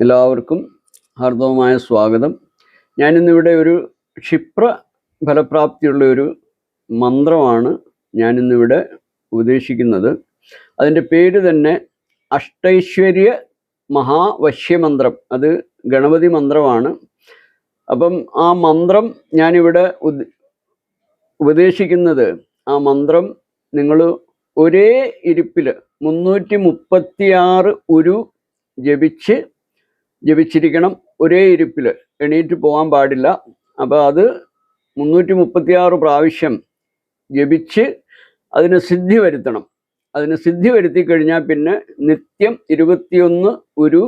എല്ലാവർക്കും ഹാർദവമായ സ്വാഗതം. ഞാനിന്നിവിടെ ഒരു ക്ഷിപ്ര ഫലപ്രാപ്തിയുള്ള ഒരു മന്ത്രമാണ് ഞാനിന്നിവിടെ ഉപദേശിക്കുന്നത് അതിന്റെ പേര് തന്നെ അഷ്ടൈശ്വര്യ മഹാവശ്യമന്ത്രം അത് ഗണപതി മന്ത്രമാണ്. അപ്പം ആ മന്ത്രം ഞാനിവിടെ ഉപദേശിക്കുന്നത് ആ മന്ത്രം നിങ്ങൾ ഒരേ ഇരിപ്പിൽ മുന്നൂറ്റി മുപ്പത്തിയാറ് ഉരു ജപിച്ച് ജപിച്ചിരിക്കണം. ഒരേ ഇരിപ്പിൽ എണീറ്റ് പോകാൻ പാടില്ല. അപ്പോൾ അത് മുന്നൂറ്റി മുപ്പത്തിയാറ് പ്രാവശ്യം ജപിച്ച് അതിന് സിദ്ധി വരുത്തണം. അതിന് സിദ്ധി വരുത്തി കഴിഞ്ഞാൽ പിന്നെ നിത്യം ഇരുപത്തിയൊന്ന് ഒരു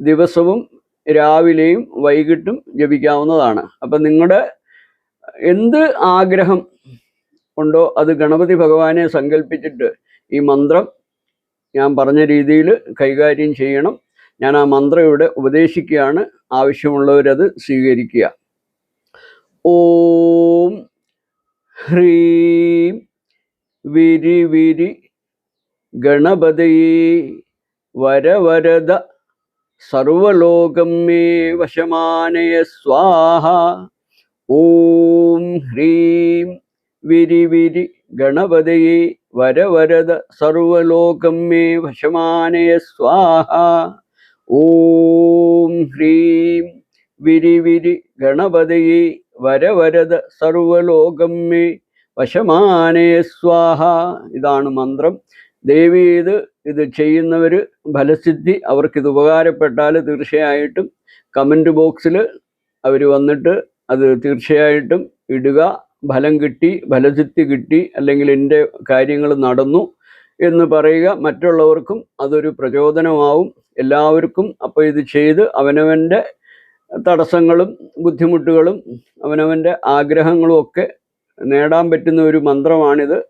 ദിവസവും രാവിലെയും വൈകിട്ടും ജപിക്കാവുന്നതാണ്. അപ്പം നിങ്ങളുടെ എന്ത് ആഗ്രഹം ഉണ്ടോ അത് ഗണപതി ഭഗവാനെ സങ്കല്പിച്ചിട്ട് ഈ മന്ത്രം ഞാൻ പറഞ്ഞ രീതിയിൽ കൈകാര്യം ചെയ്യണം. ഞാൻ ആ മന്ത്രം ഇവിടെ ഉപദേശിക്കുകയാണ്. ആവശ്യമുള്ളവരത് സ്വീകരിക്കുക. ഓം ഹ്രീം വിരി വിരി ഗണപതയേ വരവരദ സർവലോകം മേ വശമാനയ സ്വാഹ. ഓം ഹ്രീം വിരി വിരി ഗണപതയേ വരവരദ സർവലോകം മേ വശമാനയ സ്വാഹ. ഓം ഹ്രീം വിരിവിരി വിരി വരവരത സർവലോകം മേ വശമാനേ സ്വാഹ ഇതാണ് മന്ത്രം. ദേവി ഇത് ഇത് ചെയ്യുന്നവർ ഫലസിദ്ധി അവർക്കിത് ഉപകാരപ്പെട്ടാൽ തീർച്ചയായിട്ടും കമന്റ് ബോക്സിൽ അവർ വന്നിട്ട് അത് തീർച്ചയായിട്ടും ഇടുക. ഫലം കിട്ടി ഫലസിദ്ധി കിട്ടി അല്ലെങ്കിൽ എന്റെ കാര്യങ്ങൾ നടന്നു. എന്ന് പറയുക മറ്റുള്ളവർക്കും അതൊരു പ്രചോദനമാവും. എല്ലാവർക്കും അപ്പോൾ ഇത് ചെയ്ത് അവനവന്റെ തടസ്സങ്ങളും ബുദ്ധിമുട്ടുകളും അവനവന്റെ ആഗ്രഹങ്ങളും ഒക്കെ നേടാൻ പറ്റുന്ന ഒരു മന്ത്രമാണിത്.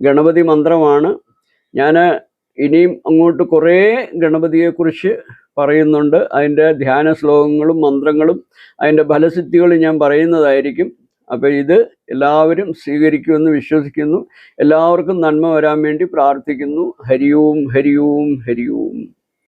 ഗണപതി മന്ത്രമാണ്. ഞാൻ ഇനിയും അങ്ങോട്ട് കുറേ ഗണപതിയെക്കുറിച്ച് പറയുന്നുണ്ട്. അതിന്റെ ധ്യാന ശ്ലോകങ്ങളും മന്ത്രങ്ങളും അതിന്റെ ഫലസിദ്ധികളും ഞാൻ പറയുന്നതായിരിക്കും. അപ്പോൾ ഇത് എല്ലാവരും സ്വീകരിക്കുമെന്ന് വിശ്വസിക്കുന്നു. എല്ലാവർക്കും നന്മ വരാൻ വേണ്ടി പ്രാർത്ഥിക്കുന്നു. ഹരിയോം ഹരിയോം ഹരിയോം.